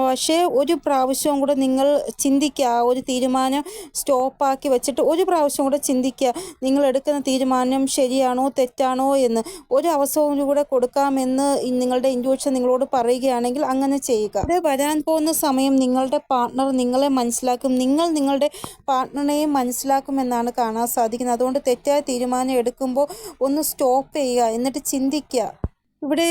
പക്ഷേ ഒരു പ്രാവശ്യവും കൂടെ നിങ്ങൾ ചിന്തിക്കുക ആ ഒരു തീരുമാനം സ്റ്റോപ്പാക്കി വെച്ചിട്ട് ഒരു പ്രാവശ്യം കൂടെ ചിന്തിക്കുക നിങ്ങൾ എടുക്കുന്ന തീരുമാനം ശരിയാണോ തെറ്റാണോ എന്ന് ഒരു അവസരവും കൂടെ കൊടുക്കാമെന്ന് നിങ്ങളുടെ ഇൻഡ്യൂഷൻ നിങ്ങളോട് പറയുകയാണെങ്കിൽ അങ്ങനെ ചെയ്യുക. ഇവിടെ വരാൻ പോകുന്ന സമയം നിങ്ങളുടെ പാർട്ട്ണർ നിങ്ങളെ മനസ്സിലാക്കും നിങ്ങൾ നിങ്ങളുടെ പാർട്ട്ണറിനെയും മനസ്സിലാക്കുമെന്നാണ് കാണാൻ സാധിക്കുന്നത്. അതുകൊണ്ട് തെറ്റായ തീരുമാനം എടുക്കുമ്പോൾ ഒന്ന് സ്റ്റോപ്പ് ചെയ്യുക എന്നിട്ട് ചിന്തിക്കുക. ഇവിടെ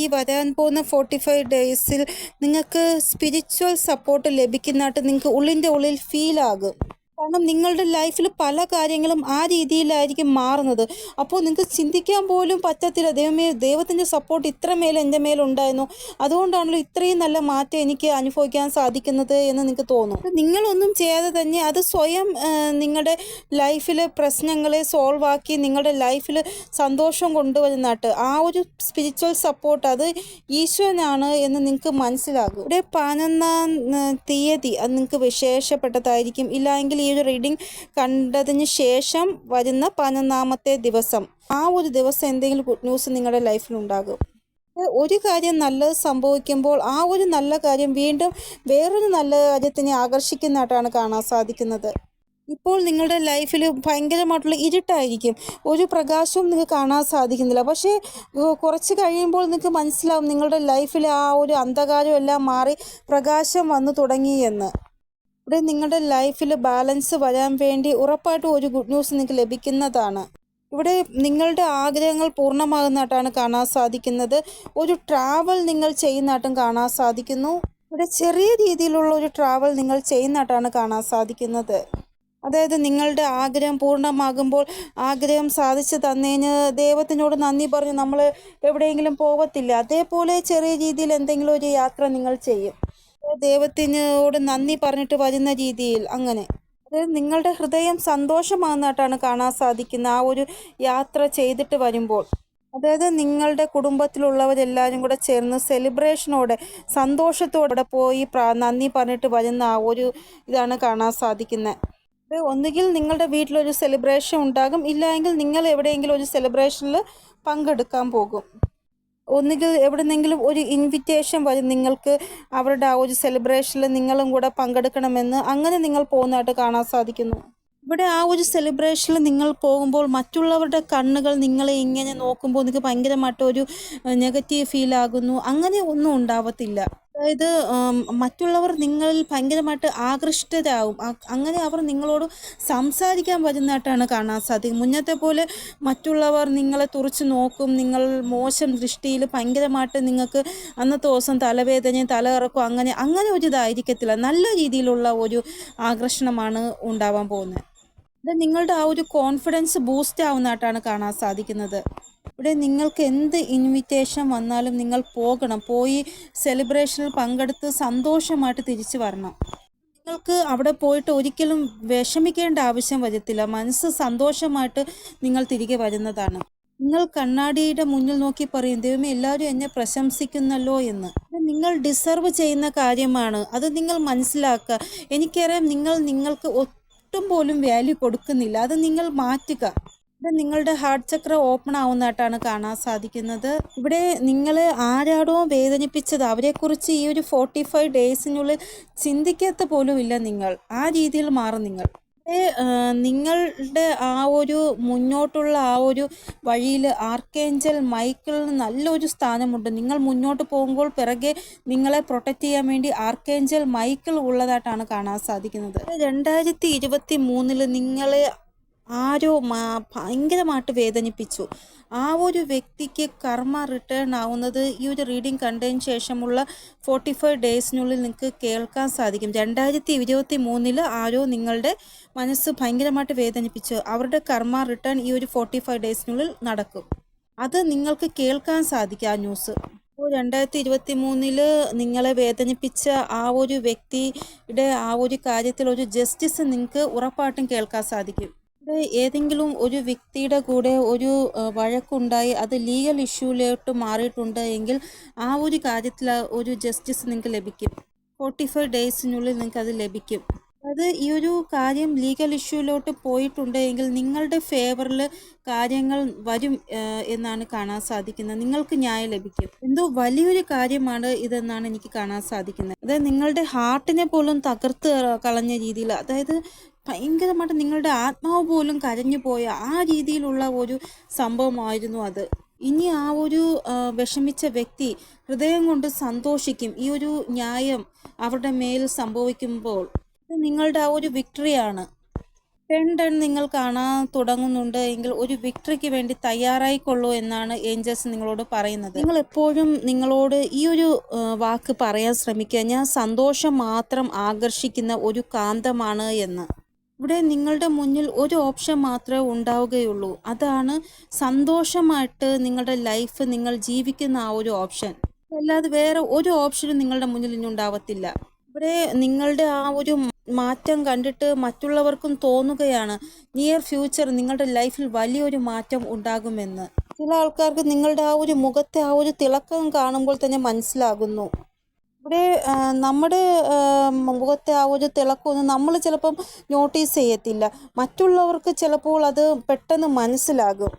ഈ വരാൻ പോകുന്ന ഫോർട്ടി ഫൈവ് ഡേയ്സിൽ നിങ്ങൾക്ക് സ്പിരിച്വൽ സപ്പോർട്ട് ലഭിക്കുന്നതായിട്ട് നിങ്ങൾക്ക് ഉള്ളിന്റെ ഉള്ളിൽ ഫീൽ ആകും. കാരണം നിങ്ങളുടെ ലൈഫിൽ പല കാര്യങ്ങളും ആ രീതിയിലായിരിക്കും മാറുന്നത്. അപ്പോൾ നിങ്ങൾക്ക് ചിന്തിക്കാൻ പോലും പറ്റത്തില്ല. ദൈവമേ ദൈവത്തിന്റെ സപ്പോർട്ട് ഇത്രമേൽ എന്റെ മേലുണ്ടായിരുന്നു അതുകൊണ്ടാണല്ലോ ഇത്രയും നല്ല മാറ്റം എനിക്ക് അനുഭവിക്കാൻ സാധിക്കുന്നത് എന്ന് നിങ്ങൾക്ക് തോന്നും. നിങ്ങളൊന്നും ചെയ്യാതെ തന്നെ അത് സ്വയം നിങ്ങളുടെ ലൈഫിലെ പ്രശ്നങ്ങളെ സോൾവ് ആക്കി നിങ്ങളുടെ ലൈഫിൽ സന്തോഷം കൊണ്ടുവരുന്നതായിട്ട്. ആ ഒരു സ്പിരിച്വൽ സപ്പോർട്ട് അത് ഈശ്വരനാണ് എന്ന് നിങ്ങൾക്ക് മനസ്സിലാകും. ഇവിടെ പതിനൊന്നാം തീയതി അത് നിങ്ങൾക്ക് വിശേഷപ്പെട്ടതായിരിക്കും. ഇല്ലെങ്കിൽ ഈ ഒരു റീഡിംഗ് കണ്ടതിന് ശേഷം വരുന്ന പതിനൊന്നാമത്തെ ദിവസം. ആ ഒരു ദിവസം എന്തെങ്കിലും ഗുഡ് ന്യൂസ് നിങ്ങളുടെ ലൈഫിൽ ഉണ്ടാകും. ഒരു കാര്യം നല്ലത് സംഭവിക്കുമ്പോൾ ആ ഒരു നല്ല കാര്യം വീണ്ടും വേറൊരു നല്ല കാര്യത്തിനെ ആകർഷിക്കുന്നതായിട്ടാണ് കാണാൻ സാധിക്കുന്നത്. ഇപ്പോൾ നിങ്ങളുടെ ലൈഫിൽ ഭയങ്കരമായിട്ടുള്ള ഇരുട്ടായിരിക്കും. ഒരു പ്രകാശവും നിങ്ങൾക്ക് കാണാൻ സാധിക്കുന്നില്ല. പക്ഷേ കുറച്ച് കഴിയുമ്പോൾ നിങ്ങൾക്ക് മനസ്സിലാവും നിങ്ങളുടെ ലൈഫിലെ ആ ഒരു അന്ധകാരം എല്ലാം മാറി പ്രകാശം വന്നു തുടങ്ങി എന്ന്. ഇവിടെ നിങ്ങളുടെ ലൈഫിൽ ബാലൻസ് വരാൻ വേണ്ടി ഉറപ്പായിട്ടും ഒരു ഗുഡ് ന്യൂസ് നിങ്ങൾക്ക് ലഭിക്കുന്നതാണ്. ഇവിടെ നിങ്ങളുടെ ആഗ്രഹങ്ങൾ പൂർണമാകുന്നതായിട്ടാണ് കാണാൻ സാധിക്കുന്നത്. ഒരു ട്രാവൽ നിങ്ങൾ ചെയ്യുന്നതായിട്ടും കാണാൻ സാധിക്കുന്നു. ഇവിടെ ചെറിയ രീതിയിലുള്ള ഒരു ട്രാവൽ നിങ്ങൾ ചെയ്യുന്നതായിട്ടാണ് കാണാൻ സാധിക്കുന്നത്. അതായത് നിങ്ങളുടെ ആഗ്രഹം പൂർണമാകുമ്പോൾ ആഗ്രഹം സാധിച്ചു തന്നതിന് ദൈവത്തിനോട് നന്ദി പറഞ്ഞ് നമ്മൾ എവിടെയെങ്കിലും പോകത്തില്ല അതേപോലെ ചെറിയ രീതിയിൽ എന്തെങ്കിലും ഒരു യാത്ര നിങ്ങൾ ചെയ്യും. ദൈവത്തിനോട് നന്ദി പറഞ്ഞിട്ട് വരുന്ന രീതിയിൽ അങ്ങനെ. അതായത് നിങ്ങളുടെ ഹൃദയം സന്തോഷമാകുന്നതായിട്ടാണ് കാണാൻ സാധിക്കുന്ന ആ ഒരു യാത്ര ചെയ്തിട്ട് വരുമ്പോൾ. അതായത് നിങ്ങളുടെ കുടുംബത്തിലുള്ളവരെല്ലാവരും കൂടെ ചേർന്ന് സെലിബ്രേഷനോടെ സന്തോഷത്തോടെ പോയി നന്ദി പറഞ്ഞിട്ട് വരുന്ന ആ ഒരു ഇതാണ് കാണാൻ സാധിക്കുന്നത് ഒന്നുകിൽ നിങ്ങളുടെ വീട്ടിലൊരു സെലിബ്രേഷൻ ഉണ്ടാകും. ഇല്ലെങ്കിൽ നിങ്ങൾ എവിടെയെങ്കിലും ഒരു സെലിബ്രേഷനിൽ പങ്കെടുക്കാൻ പോകും. ഒന്നുകിൽ എവിടെന്നെങ്കിലും ഒരു ഇൻവിറ്റേഷൻ വരും. നിങ്ങൾക്ക് അവരുടെ ആ ഒരു സെലിബ്രേഷനിൽ നിങ്ങളും കൂടെ പങ്കെടുക്കണമെന്ന് അങ്ങനെ നിങ്ങൾ പോകുന്നതായിട്ട് കാണാൻ സാധിക്കുന്നു. ഇവിടെ ആ ഒരു സെലിബ്രേഷനിൽ നിങ്ങൾ പോകുമ്പോൾ മറ്റുള്ളവരുടെ കണ്ണുകൾ നിങ്ങളെ ഇങ്ങനെ നോക്കുമ്പോൾ നിങ്ങൾക്ക് ഭയങ്കരമായിട്ട് ഒരു നെഗറ്റീവ് ഫീൽ ആകുന്നു. അങ്ങനെ ഒന്നും ഉണ്ടാവത്തില്ല. അതായത് മറ്റുള്ളവർ നിങ്ങളിൽ ഭയങ്കരമായിട്ട് ആകൃഷ്ടരാകും അങ്ങനെ അവർ നിങ്ങളോട് സംസാരിക്കാൻ വരുന്നതായിട്ടാണ് കാണാൻ സാധിക്കും. മുന്നത്തെ പോലെ മറ്റുള്ളവർ നിങ്ങളെ തുറച്ച് നോക്കും. നിങ്ങൾ മോശം ദൃഷ്ടിയിൽ ഭയങ്കരമായിട്ട് നിങ്ങൾക്ക് അന്നത്തെ ദിവസം തലവേദനയും തലകറക്കും അങ്ങനെ അങ്ങനെ ഒരു ഇതായിരിക്കത്തില്ല. നല്ല രീതിയിലുള്ള ഒരു ആകർഷണമാണ് ഉണ്ടാവാൻ പോകുന്നത്. ഇത് നിങ്ങളുടെ ആ ഒരു കോൺഫിഡൻസ് ബൂസ്റ്റ് ആവുന്നതായിട്ടാണ് കാണാൻ സാധിക്കുന്നത്. ഇവിടെ നിങ്ങൾക്ക് എന്ത് ഇൻവിറ്റേഷൻ വന്നാലും നിങ്ങൾ പോകണം. പോയി സെലിബ്രേഷനിൽ പങ്കെടുത്ത് സന്തോഷമായിട്ട് തിരിച്ചു വരണം. നിങ്ങൾക്ക് അവിടെ പോയിട്ട് ഒരിക്കലും വിഷമിക്കേണ്ട ആവശ്യം വരത്തില്ല. മനസ്സ് സന്തോഷമായിട്ട് നിങ്ങൾ തിരികെ വരുന്നതാണ്. നിങ്ങൾ കണ്ണാടിയുടെ മുന്നിൽ നോക്കി പറയും ദൈവമേ എല്ലാവരും എന്നെ പ്രശംസിക്കുന്നല്ലോ എന്ന്. നിങ്ങൾ ഡിസർവ് ചെയ്യുന്ന കാര്യമാണ്. അത് നിങ്ങൾ മനസ്സിലാക്കുക. എനിക്കറിയാം നിങ്ങൾ നിങ്ങൾക്ക് ഒട്ടും പോലും വാല്യൂ കൊടുക്കുന്നില്ല. അത് നിങ്ങൾ മാറ്റുക. ഇവിടെ നിങ്ങളുടെ ഹാർട്ട് ചക്ര ഓപ്പൺ ആവുന്നതായിട്ടാണ് കാണാൻ സാധിക്കുന്നത്. ഇവിടെ നിങ്ങൾ ആരാടോ വേദനിപ്പിച്ചത് അവരെക്കുറിച്ച് ഈ ഒരു ഫോർട്ടി ഫൈവ് ഡേയ്സിനുള്ളിൽ ചിന്തിക്കാത്ത പോലും ഇല്ല നിങ്ങൾ. ആ രീതിയിൽ മാറും നിങ്ങൾ. നിങ്ങളുടെ ആ ഒരു മുന്നോട്ടുള്ള ആ ഒരു വഴിയിൽ ആർക്കേഞ്ചൽ മൈക്കിളിന് നല്ലൊരു സ്ഥാനമുണ്ട്. നിങ്ങൾ മുന്നോട്ട് പോകുമ്പോൾ പിറകെ നിങ്ങളെ പ്രൊട്ടക്റ്റ് ചെയ്യാൻ വേണ്ടി ആർക്കേഞ്ചൽ മൈക്കിൾ ഉള്ളതായിട്ടാണ് കാണാൻ സാധിക്കുന്നത്. രണ്ടായിരത്തി ഇരുപത്തി മൂന്നിൽ നിങ്ങളെ ആരോ മാ- ഭയങ്കരമായിട്ട് വേദനിപ്പിച്ചു. ആ ഒരു വ്യക്തിക്ക് കർമ്മ റിട്ടേൺ ആവുന്നത് ഈ ഒരു റീഡിംഗ് കണ്ടതിന് ശേഷമുള്ള ഫോർട്ടി ഫൈവ് ഡേയ്സിനുള്ളിൽ നിങ്ങൾക്ക് കേൾക്കാൻ സാധിക്കും. രണ്ടായിരത്തി ഇരുപത്തി മൂന്നിൽ ആരോ നിങ്ങളുടെ മനസ്സ് ഭയങ്കരമായിട്ട് വേദനിപ്പിച്ചു. അവരുടെ കർമ്മ റിട്ടേൺ ഈ ഒരു ഫോർട്ടി ഫൈവ് ഡേയ്സിനുള്ളിൽ നടക്കും. അത് നിങ്ങൾക്ക് കേൾക്കാൻ സാധിക്കും ആ ന്യൂസ് ഇപ്പോൾ രണ്ടായിരത്തി ഇരുപത്തി മൂന്നിൽ നിങ്ങളെ വേദനിപ്പിച്ച ആ ഒരു വ്യക്തിയുടെ ആ ഒരു കാര്യത്തിൽ ഒരു ജസ്റ്റിസ് നിങ്ങൾക്ക് ഉറപ്പായിട്ടും കേൾക്കാൻ സാധിക്കും. ഇവിടെ ഏതെങ്കിലും ഒരു വ്യക്തിയുടെ കൂടെ ഒരു വഴക്കുണ്ടായി അത് ലീഗൽ ഇഷ്യൂയിലോട്ട് മാറിയിട്ടുണ്ട് എങ്കിൽ ആ ഒരു കാര്യത്തിൽ ഒരു ജസ്റ്റിസ് നിങ്ങൾക്ക് ലഭിക്കും. ഫോർട്ടി ഫൈവ് ഡേയ്സിനുള്ളിൽ നിങ്ങൾക്ക് അത് ലഭിക്കും. അത് ഈ ഒരു കാര്യം ലീഗൽ ഇഷ്യൂലോട്ട് പോയിട്ടുണ്ടെങ്കിൽ നിങ്ങളുടെ ഫേവറിൽ കാര്യങ്ങൾ വരും എന്നാണ് കാണാൻ സാധിക്കുന്നത്. നിങ്ങൾക്ക് ന്യായം ലഭിക്കും. എന്തോ വലിയൊരു കാര്യമാണ് ഇതെന്നാണ് എനിക്ക് കാണാൻ സാധിക്കുന്നത്. അതായത് നിങ്ങളുടെ ഹാർട്ടിനെ പോലും തകർത്ത് കളഞ്ഞ രീതിയിൽ അതായത് ഭയങ്കരമായിട്ട് നിങ്ങളുടെ ആത്മാവ് പോലും കരഞ്ഞു പോയ ആ രീതിയിലുള്ള ഒരു സംഭവമായിരുന്നു അത്. ഇനി ആ ഒരു വിഷമിച്ച വ്യക്തി ഹൃദയം കൊണ്ട് സന്തോഷിക്കും ഈ ഒരു ന്യായം അവരുടെ മേൽ സംഭവിക്കുമ്പോൾ. നിങ്ങളുടെ ആ ഒരു വിക്ടറിയാണ്. ടെൻ നിങ്ങൾ കാണാൻ തുടങ്ങുന്നുണ്ട് എങ്കിൽ ഒരു വിക്ടറിക്ക് വേണ്ടി തയ്യാറായിക്കൊള്ളൂ എന്നാണ് ഏഞ്ചൽസ് നിങ്ങളോട് പറയുന്നത്. നിങ്ങൾ എപ്പോഴും നിങ്ങളോട് ഈ ഒരു വാക്ക് പറയാൻ ശ്രമിക്കുക. ഞാൻ സന്തോഷം മാത്രം ആകർഷിക്കുന്ന ഒരു കാന്തമാണ് എന്ന്. ഇവിടെ നിങ്ങളുടെ മുന്നിൽ ഒരു ഓപ്ഷൻ മാത്രമേ ഉണ്ടാവുകയുള്ളൂ. അതാണ് സന്തോഷമായിട്ട് നിങ്ങളുടെ ലൈഫ് നിങ്ങൾ ജീവിക്കുന്ന ആ ഒരു ഓപ്ഷൻ. അല്ലാതെ വേറെ ഒരു ഓപ്ഷനും നിങ്ങളുടെ മുന്നിൽ ഇനി ഉണ്ടാവത്തില്ല. ഇവിടെ നിങ്ങളുടെ ആ ഒരു മാറ്റം കണ്ടിട്ട് മറ്റുള്ളവർക്കും തോന്നുകയാണ് നിയർ ഫ്യൂച്ചർ നിങ്ങളുടെ ലൈഫിൽ വലിയൊരു മാറ്റം ഉണ്ടാകുമെന്ന്. ചില ആൾക്കാർക്ക് നിങ്ങളുടെ ആ ഒരു മുഖത്തെ ആ ഒരു തിളക്കം കാണുമ്പോൾ തന്നെ മനസ്സിലാകുന്നു. ഇവിടെ നമ്മുടെ മുഖത്തെ ആ ഒരു തിളക്കമൊന്നും നമ്മൾ ചിലപ്പം നോട്ടീസ് ചെയ്യത്തില്ല. മറ്റുള്ളവർക്ക് ചിലപ്പോൾ അത് പെട്ടെന്ന് മനസ്സിലാകും.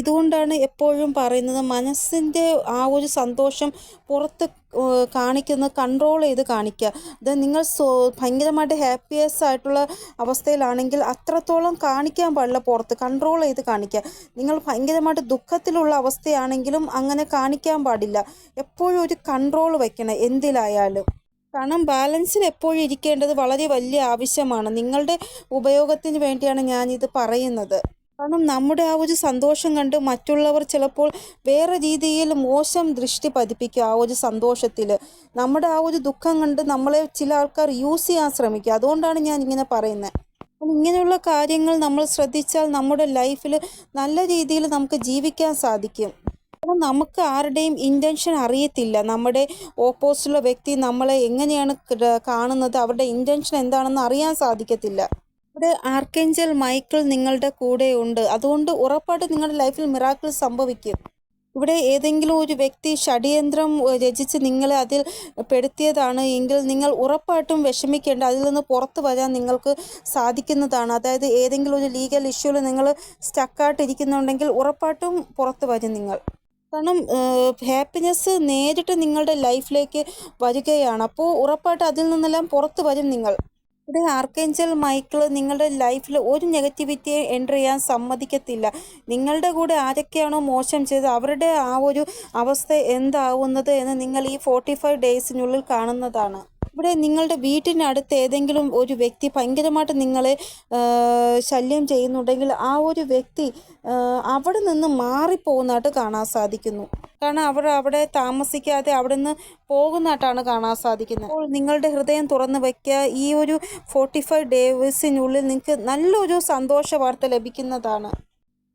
ഇതുകൊണ്ടാണ് എപ്പോഴും പറയുന്നത് മനസ്സിന്റെ ആ ഒരു സന്തോഷം പുറത്ത് ഏഹ്, കാണിക്കുന്ന കൺട്രോൾ ചെയ്ത് കാണിക്കുക. അത് നിങ്ങൾ സോ ഭയങ്കരമായിട്ട് ഹാപ്പിയസ് ആയിട്ടുള്ള അവസ്ഥയിലാണെങ്കിൽ അത്രത്തോളം കാണിക്കാൻ പാടില്ല പുറത്ത്. കൺട്രോൾ ചെയ്ത് കാണിക്കുക. നിങ്ങൾ ഭയങ്കരമായിട്ട് ദുഃഖത്തിലുള്ള അവസ്ഥയാണെങ്കിലും അങ്ങനെ കാണിക്കാൻ പാടില്ല. എപ്പോഴും ഒരു കൺട്രോൾ വയ്ക്കണം എന്തിലായാലും. കാരണം ബാലൻസിൽ എപ്പോഴും ഇരിക്കേണ്ടത് വളരെ വലിയ ആവശ്യമാണ്. നിങ്ങളുടെ ഉപയോഗത്തിന് വേണ്ടിയാണ് ഞാനിത് പറയുന്നത്. കാരണം നമ്മുടെ ആ ഒരു സന്തോഷം കണ്ട് മറ്റുള്ളവർ ചിലപ്പോൾ വേറെ രീതിയിൽ മോശം ദൃഷ്ടി പതിപ്പിക്കും ആ ഒരു സന്തോഷത്തിൽ. നമ്മുടെ ആ ഒരു ദുഃഖം കണ്ട് നമ്മളെ ചില ആൾക്കാർ യൂസ് ചെയ്യാൻ ശ്രമിക്കുക അതുകൊണ്ടാണ് ഞാൻ ഇങ്ങനെ പറയുന്നത്. അപ്പം ഇങ്ങനെയുള്ള കാര്യങ്ങൾ നമ്മൾ ശ്രദ്ധിച്ചാൽ നമ്മുടെ ലൈഫിൽ നല്ല രീതിയിൽ നമുക്ക് ജീവിക്കാൻ സാധിക്കും. കാരണം നമുക്ക് ആരുടെയും ഇന്റൻഷൻ അറിയത്തില്ല. നമ്മുടെ ഓപ്പോസിറ്റുള്ള വ്യക്തി നമ്മളെ എങ്ങനെയാണ് കാണുന്നത്? അവരുടെ ഇന്റൻഷൻ എന്താണെന്ന് അറിയാൻ സാധിക്കത്തില്ല. ഇവിടെ ആർക്കേഞ്ചൽ മൈക്കിൾ നിങ്ങളുടെ കൂടെ ഉണ്ട്. അതുകൊണ്ട് ഉറപ്പായിട്ട് നിങ്ങളുടെ ലൈഫിൽ മിറാക്കിൾ സംഭവിക്കും. ഇവിടെ ഏതെങ്കിലും ഒരു വ്യക്തി ഷഡയന്ത്രം രചിച്ച് നിങ്ങളെ അതിൽ പെടുത്തിയതാണ് എങ്കിൽ നിങ്ങൾ ഉറപ്പായിട്ടും വിഷമിക്കേണ്ട അതിൽ നിന്ന് പുറത്തു വരാൻ നിങ്ങൾക്ക് സാധിക്കുന്നതാണ്. അതായത് ഏതെങ്കിലും ഒരു ലീഗൽ ഇഷ്യൂവിൽ നിങ്ങൾ സ്റ്റക്കായിട്ടിരിക്കുന്നുണ്ടെങ്കിൽ ഉറപ്പായിട്ടും പുറത്തു വരും നിങ്ങൾ. കാരണം ഹാപ്പിനെസ് നേരിട്ട് നിങ്ങളുടെ ലൈഫിലേക്ക് വരികയാണ്. അപ്പോൾ ഉറപ്പായിട്ട് അതിൽ നിന്നെല്ലാം പുറത്തു വരും നിങ്ങൾ. ഇവിടെ ആർക്കേഞ്ചൽ മൈക്കിൾ നിങ്ങളുടെ ലൈഫിൽ ഒരു നെഗറ്റിവിറ്റിയെ എന്റർ ചെയ്യാൻ സമ്മതിക്കത്തില്ല. നിങ്ങളുടെ കൂടെ ആരൊക്കെയാണോ മോശം ചെയ്തത് അവരുടെ ആ ഒരു അവസ്ഥ എന്താവുന്നത് എന്ന് നിങ്ങൾ ഈ ഫോർട്ടി ഫൈവ് ഡേയ്സിനുള്ളിൽ കാണുന്നതാണ്. ഇവിടെ നിങ്ങളുടെ വീട്ടിനടുത്ത് ഏതെങ്കിലും ഒരു വ്യക്തി ഭയങ്കരമായിട്ട് നിങ്ങളെ ശല്യം ചെയ്യുന്നുണ്ടെങ്കിൽ ആ ഒരു വ്യക്തി അവിടെ നിന്ന് മാറിപ്പോകുന്നതായിട്ട് കാണാൻ സാധിക്കുന്നു. കാരണം അവർ അവിടെ താമസിക്കാതെ അവിടെ നിന്ന് പോകുന്നതായിട്ടാണ് കാണാൻ സാധിക്കുന്നത്. അപ്പോൾ നിങ്ങളുടെ ഹൃദയം തുറന്ന് വയ്ക്കുക. ഈ ഒരു ഫോർട്ടി ഫൈവ് ഡേയ്സിനുള്ളിൽ നിങ്ങൾക്ക് നല്ലൊരു സന്തോഷ വാർത്ത ലഭിക്കുന്നതാണ്.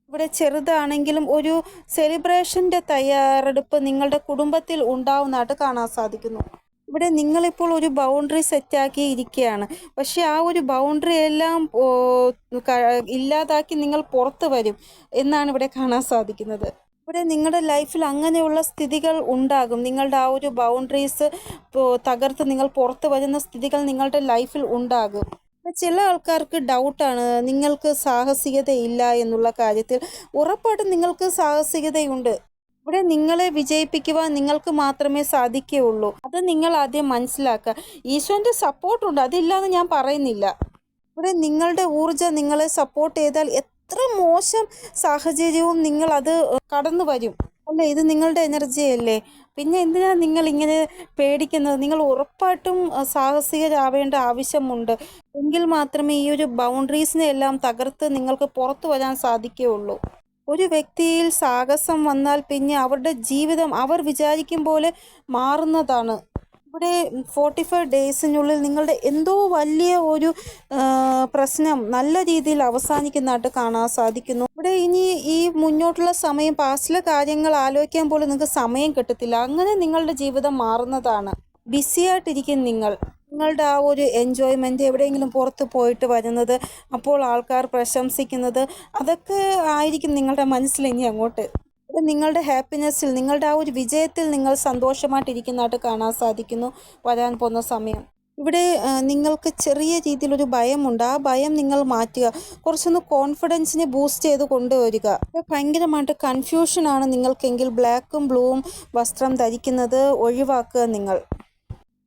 ഇവിടെ ചെറുതാണെങ്കിലും ഒരു സെലിബ്രേഷന്റെ തയ്യാറെടുപ്പ് നിങ്ങളുടെ കുടുംബത്തിൽ ഉണ്ടാവുന്നതായിട്ട് കാണാൻ സാധിക്കുന്നു. ഇവിടെ നിങ്ങളിപ്പോൾ ഒരു ബൗണ്ടറി സെറ്റാക്കി ഇരിക്കുകയാണ് പക്ഷെ ആ ഒരു ബൗണ്ടറി എല്ലാം ഇല്ലാതാക്കി നിങ്ങൾ പുറത്ത് വരും എന്നാണ് ഇവിടെ കാണാൻ സാധിക്കുന്നത്. ഇവിടെ നിങ്ങളുടെ ലൈഫിൽ അങ്ങനെയുള്ള സ്ഥിതികൾ ഉണ്ടാകും. നിങ്ങളുടെ ആ ഒരു ബൗണ്ടറീസ് തകർത്ത് നിങ്ങൾ പുറത്ത് വരുന്ന സ്ഥിതികൾ നിങ്ങളുടെ ലൈഫിൽ ഉണ്ടാകും. ചില ആൾക്കാർക്ക് ഡൗട്ടാണ് നിങ്ങൾക്ക് സാഹസികതയില്ല എന്നുള്ള കാര്യത്തിൽ ഉറപ്പായിട്ടും നിങ്ങൾക്ക് സാഹസികതയുണ്ട്. ഇവിടെ നിങ്ങളെ വിജയിപ്പിക്കുവാൻ നിങ്ങൾക്ക് മാത്രമേ സാധിക്കുകയുള്ളൂ. അത് നിങ്ങൾ ആദ്യം മനസ്സിലാക്കുക. ഈശോന്റെ സപ്പോർട്ടുണ്ട്. അതില്ലാന്ന് ഞാൻ പറയുന്നില്ല. ഇവിടെ നിങ്ങളുടെ ഊർജം നിങ്ങളെ സപ്പോർട്ട് ചെയ്താൽ എത്ര മോശം സാഹചര്യവും നിങ്ങൾ അത് കടന്നു വരും. അല്ലേ? ഇത് നിങ്ങളുടെ എനർജി അല്ലേ? പിന്നെ എന്തിനാണ് നിങ്ങൾ ഇങ്ങനെ പേടിക്കുന്നത്? നിങ്ങൾ ഉറപ്പായിട്ടും സാഹസികരാവേണ്ട ആവശ്യമുണ്ട്. എങ്കിൽ മാത്രമേ ഈ ഒരു ബൗണ്ടറീസിനെ എല്ലാം തകർത്ത് നിങ്ങൾക്ക് പുറത്തു വരാൻ സാധിക്കുകയുള്ളൂ. ഒരു വ്യക്തിയിൽ സാഹസം വന്നാൽ പിന്നെ അവരുടെ ജീവിതം അവർ വിചാരിക്കും പോലെ മാറുന്നതാണ്. ഇവിടെ ഫോർട്ടി ഫൈവ് ഡേയ്സിനുള്ളിൽ നിങ്ങളുടെ എന്തോ വലിയ ഒരു പ്രശ്നം നല്ല രീതിയിൽ അവസാനിക്കുന്നതായിട്ട് കാണാൻ സാധിക്കുന്നു. ഇവിടെ ഇനി ഈ മുന്നോട്ടുള്ള സമയം പാസ്റ്റിലെ കാര്യങ്ങൾ ആലോചിക്കാൻ പോലും നിങ്ങൾക്ക് സമയം കിട്ടത്തില്ല. അങ്ങനെ നിങ്ങളുടെ ജീവിതം മാറുന്നതാണ്. ബിസിയായിട്ടിരിക്കും നിങ്ങൾ. നിങ്ങളുടെ ആ ഒരു എൻജോയ്മെന്റ് എവിടെയെങ്കിലും പുറത്ത് പോയിട്ട് വരുന്നത് അപ്പോൾ ആൾക്കാർ പ്രശംസിക്കുന്നത് അതൊക്കെ ആയിരിക്കും നിങ്ങളുടെ മനസ്സിൽ ഇനി അങ്ങോട്ട്. നിങ്ങളുടെ ഹാപ്പിനെസ്സിൽ നിങ്ങളുടെ ആ ഒരു വിജയത്തിൽ നിങ്ങൾ സന്തോഷമായിട്ടിരിക്കുന്നതായിട്ട് കാണാൻ സാധിക്കുന്നു വരാൻ പോകുന്ന സമയം. ഇവിടെ നിങ്ങൾക്ക് ചെറിയ രീതിയിലൊരു ഭയമുണ്ട്. ആ ഭയം നിങ്ങൾ മാറ്റുക. കുറച്ചൊന്ന് കോൺഫിഡൻസിനെ ബൂസ്റ്റ് ചെയ്ത് കൊണ്ടുവരിക. ഭയങ്കരമായിട്ട് കൺഫ്യൂഷനാണ് നിങ്ങൾക്കെങ്കിൽ ബ്ലാക്കും ബ്ലൂവും വസ്ത്രം ധരിക്കുന്നത് ഒഴിവാക്കുക നിങ്ങൾ.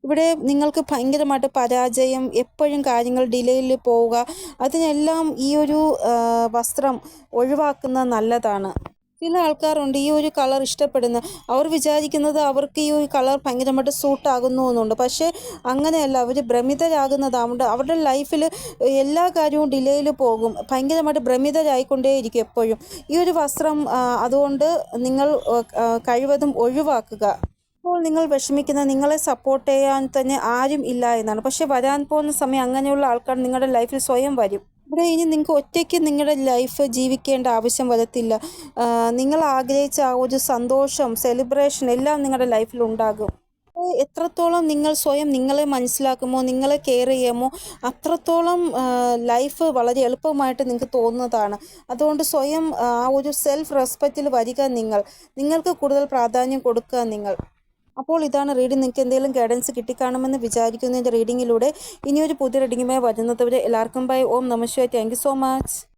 ഇവിടെ നിങ്ങൾക്ക് ഭയങ്കരമായിട്ട് പരാജയം എപ്പോഴും കാര്യങ്ങൾ ഡിലേയിൽ പോവുക അതിനെല്ലാം ഈ ഒരു വസ്ത്രം ഒഴിവാക്കുന്നത് നല്ലതാണ്. ചില ആൾക്കാരുണ്ട് ഈ ഒരു കളർ ഇഷ്ടപ്പെടുന്ന അവർ വിചാരിക്കുന്നത് അവർക്ക് ഈ ഒരു കളർ ഭയങ്കരമായിട്ട് സൂട്ടാകുന്നു എന്നുണ്ട്. പക്ഷേ അങ്ങനെയല്ല അവർ ഭ്രമിതരാകുന്നതാവുണ്ട്. അവരുടെ ലൈഫിൽ എല്ലാ കാര്യവും ഡിലേയിൽ പോകും. ഭയങ്കരമായിട്ട് ഭ്രമിതരായിക്കൊണ്ടേയിരിക്കും എപ്പോഴും. ഈ ഒരു വസ്ത്രം അതുകൊണ്ട് നിങ്ങൾ കഴിവതും ഒഴിവാക്കുക. ഇപ്പോൾ നിങ്ങൾ വിഷമിക്കുന്ന നിങ്ങളെ സപ്പോർട്ട് ചെയ്യാൻ തന്നെ ആരും ഇല്ല എന്നാണ്. പക്ഷെ വരാൻ പോകുന്ന സമയം അങ്ങനെയുള്ള ആൾക്കാർ നിങ്ങളുടെ ലൈഫിൽ സ്വയം വരും. ഇവിടെ ഇനി നിങ്ങൾക്ക് ഒറ്റയ്ക്ക് നിങ്ങളുടെ ലൈഫ് ജീവിക്കേണ്ട ആവശ്യം വരത്തില്ല. നിങ്ങൾ ആഗ്രഹിച്ച ആ ഒരു സന്തോഷം സെലിബ്രേഷൻ എല്ലാം നിങ്ങളുടെ ലൈഫിൽ ഉണ്ടാകും. എത്രത്തോളം നിങ്ങൾ സ്വയം നിങ്ങളെ മനസ്സിലാക്കുമോ നിങ്ങളെ കെയർ ചെയ്യുമോ അത്രത്തോളം ലൈഫ് വളരെ എളുപ്പമായിട്ട് നിങ്ങൾക്ക് തോന്നുന്നതാണ്. അതുകൊണ്ട് സ്വയം ആ ഒരു സെൽഫ് റെസ്പെക്റ്റിൽ വരിക നിങ്ങൾ. നിങ്ങൾക്ക് കൂടുതൽ പ്രാധാന്യം കൊടുക്കുക നിങ്ങൾ. അപ്പോൾ ഇതാണ് റീഡിംഗ് നിങ്ങൾക്ക് എന്തെങ്കിലും ഗൈഡൻസ് കിട്ടിക്കാണുമെന്ന് വിചാരിക്കുന്നതിന്റെ റീഡിങ്ങിലൂടെ ഇനിയൊരു പുതിയ റീഡിങ്ങുമായി വരുന്നതുവരെ എല്ലാവർക്കും ബൈ ഓം നമസ്വേ താങ്ക് സോ മച്ച്